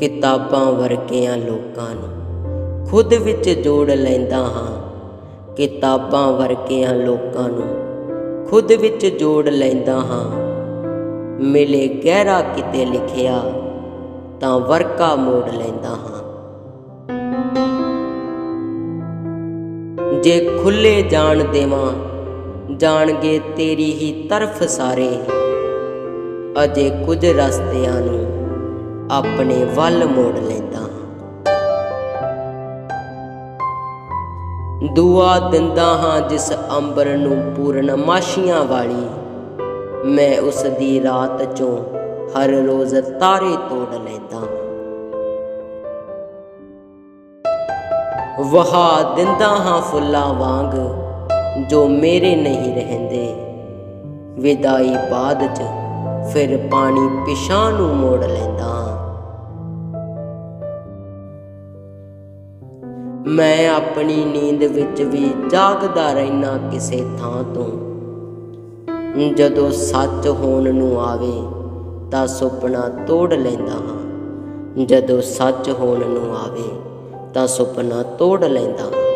ਕਿਤਾਬਾਂ ਵਰਗਿਆਂ ਲੋਕਾਂ ਨੂੰ ਖੁਦ ਵਿੱਚ ਜੋੜ ਲੈਂਦਾ ਹਾਂ। ਕਿਤਾਬਾਂ ਵਰਗਿਆਂ ਲੋਕਾਂ ਨੂੰ ਖੁਦ ਵਿੱਚ ਜੋੜ ਲੈਂਦਾ ਹਾਂ। ਮਿਲੇ ਗਹਿਰਾ ਕਿਤੇ ਲਿਖਿਆ ਤਾਂ ਵਰਕਾ ਮੋੜ ਲੈਂਦਾ ਹਾਂ। ਜੇ ਖੁੱਲੇ ਜਾਣ ਦੇਵਾਂ, ਜਾਣਗੇ ਤੇਰੀ ਹੀ ਤਰਫ ਸਾਰੇ। ਅਜੇ ਕੁਝ ਰਸਤਿਆਂ ਨੂੰ ਆਪਣੇ ਵੱਲ ਮੋੜ ਲੈਂਦਾ। ਹਾਂ ਦੁਆ ਦਿੰਦਾ ਹਾਂ ਜਿਸ ਅੰਬਰ ਨੂੰ ਪੂਰਨਮਾਸ਼ੀਆਂ ਵਾਲੀ। ਮੈਂ ਉਸ ਦੀ ਰਾਤ ਚੋਂ ਹਰ ਰੋਜ਼ ਤਾਰੇ ਤੋੜ ਲੈਂਦਾ। ਵਹਾ ਦਿੰਦਾ ਹਾਂ ਫੁੱਲਾਂ ਵਾਂਗ ਜੋ ਮੇਰੇ ਨਹੀਂ ਰਹਿੰਦੇ। ਵਿਦਾਈ ਬਾਅਦ ਚ ਫਿਰ ਪਾਣੀ ਪਿਛਾਂ ਨੂੰ ਮੋੜ ਲੈਂਦਾ। ਮੈਂ ਆਪਣੀ ਨੀਂਦ ਵਿੱਚ ਵੀ ਜਾਗਦਾ ਰਹਿਣਾ ਕਿਸੇ ਥਾਂ ਤੋਂ। ਜਦੋਂ ਸੱਚ ਹੋਣ ਨੂੰ ਆਵੇ ਤਾਂ ਸੁਪਨਾ ਤੋੜ ਲੈਂਦਾ ਹਾਂ। ਜਦੋਂ ਸੱਚ ਹੋਣ ਨੂੰ ਆਵੇ ਤਾਂ ਸੁਪਨਾ ਤੋੜ ਲੈਂਦਾ ਹਾਂ।